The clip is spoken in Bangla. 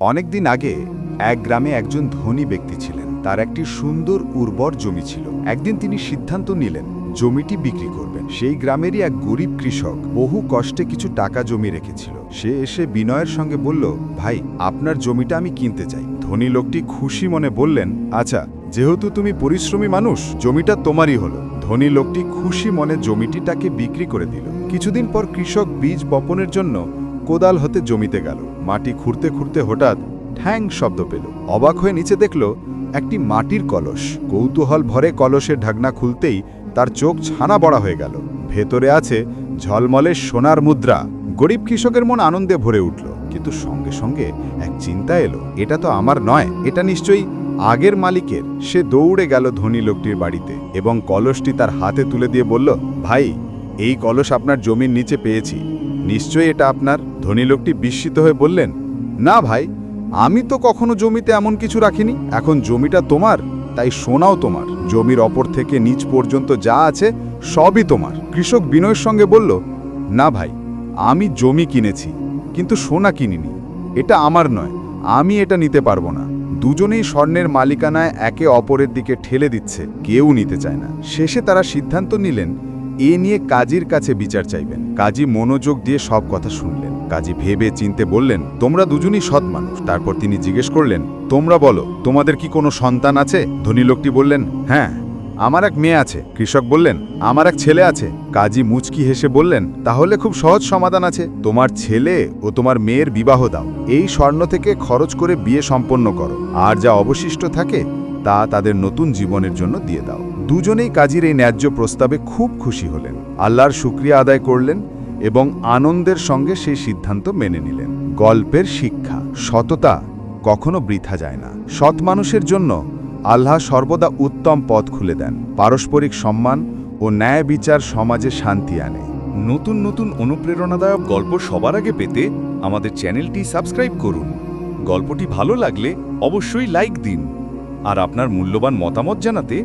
অনেকদিন আগে এক গ্রামে একজন ধনী ব্যক্তি ছিলেন। তার একটি সুন্দর উর্বর জমি ছিল। একদিন তিনি সিদ্ধান্ত নিলেন, জমিটি বিক্রি করবেন। সেই গ্রামেরই এক গরিব কৃষক বহু কষ্টে কিছু টাকা জমি রেখেছিল। সে এসে বিনয়ের সঙ্গে বলল, ভাই, আপনার জমিটা আমি কিনতে চাই। ধনী লোকটি খুশি মনে বললেন আচ্ছা যেহেতু তুমি পরিশ্রমী মানুষ, জমিটা তোমারই হলো। ধনী লোকটি খুশি মনে জমিটি তাকে বিক্রি করে দিল। কিছুদিন পর কৃষক বীজ বপনের জন্য কোদাল হতে জমিতে গেল। মাটি খুঁড়তে খুঁড়তে হঠাৎ ঠ্যাং শব্দ পেল। অবাক হয়ে নিচে দেখল একটি মাটির কলস। কৌতূহল ভরে কলসের ঢাকনা খুলতেই তার চোখ ছানা বড়া হয়ে গেল। ভেতরে আছে ঝলমলে সোনার মুদ্রা। গরিব কৃষকের মন আনন্দে ভরে উঠল। কিন্তু সঙ্গে সঙ্গে এক চিন্তা এলো, এটা তো আমার নয়, এটা নিশ্চয়ই আগের মালিকের। সে দৌড়ে গেল ধনী লোকটির বাড়িতে এবং কলসটি তার হাতে তুলে দিয়ে বলল, ভাই এই কলস আপনার জমির নিচে পেয়েছি। নিশ্চয়ই এটা আপনার? ধনী লোকটি বিস্মিত হয়ে বললেন, না ভাই, আমি তো কখনো জমিতে এমন কিছু রাখিনি। এখন জমিটা তোমার, তাই সোনাও তোমার। জমির অপর থেকে নিচ পর্যন্ত যা আছে, সবই তোমার। কৃষক বিনয়ের সঙ্গে বলল, না ভাই, আমি জমি কিনেছি, কিন্তু সোনা কিনিনি। এটা আমার নয়, আমি এটা নিতে পারব না। দুজনেই স্বর্ণের মালিকানায় একে অপরের দিকে ঠেলে দিচ্ছে, কেউ নিতে চায় না। শেষে তারা সিদ্ধান্ত নিলেন এ নিয়ে কাজীর কাছে বিচার চাইবেন। কাজী মনোযোগ দিয়ে সব কথা শুনলেন। কাজী ভেবে চিনতে বললেন, তোমরা দুজনই সৎ মানুষ। তারপর তিনি জিজ্ঞেস করলেন, তোমরা বলো, তোমাদের কি কোনো সন্তান আছে? ধনী লোকটি বললেন হ্যাঁ আমার এক মেয়ে আছে। কৃষক বললেন, আমার এক ছেলে আছে। কাজী মুচকি হেসে বললেন, তাহলে খুব সহজ সমাধান আছে। তোমার ছেলে ও তোমার মেয়ের বিবাহ দাও। এই স্বর্ণ থেকে খরচ করে বিয়ে সম্পন্ন করো। আর যা অবশিষ্ট থাকে, তা তাদের নতুন জীবনের জন্য দিয়ে দাও। দুজনেই কাজীর এই ন্যায্য প্রস্তাবে খুব খুশি হলেন। আল্লাহর শুক্রিয়া আদায় করলেন এবং আনন্দের সঙ্গে সেই সিদ্ধান্ত মেনে নিলেন। গল্পের শিক্ষা, সততা কখনো বৃথা যায় না। সৎ মানুষের জন্য আল্লাহ সর্বদা উত্তম পথ খুলে দেন। পারস্পরিক সম্মান ও ন্যায় বিচার সমাজে শান্তি আনে। নতুন নতুন অনুপ্রেরণাদায়ক গল্প সবার আগে পেতে আমাদের চ্যানেলটি সাবস্ক্রাইব করুন। গল্পটি ভালো লাগলে অবশ্যই লাইক দিন। আর আপনার মূল্যবান মতামত জানাতে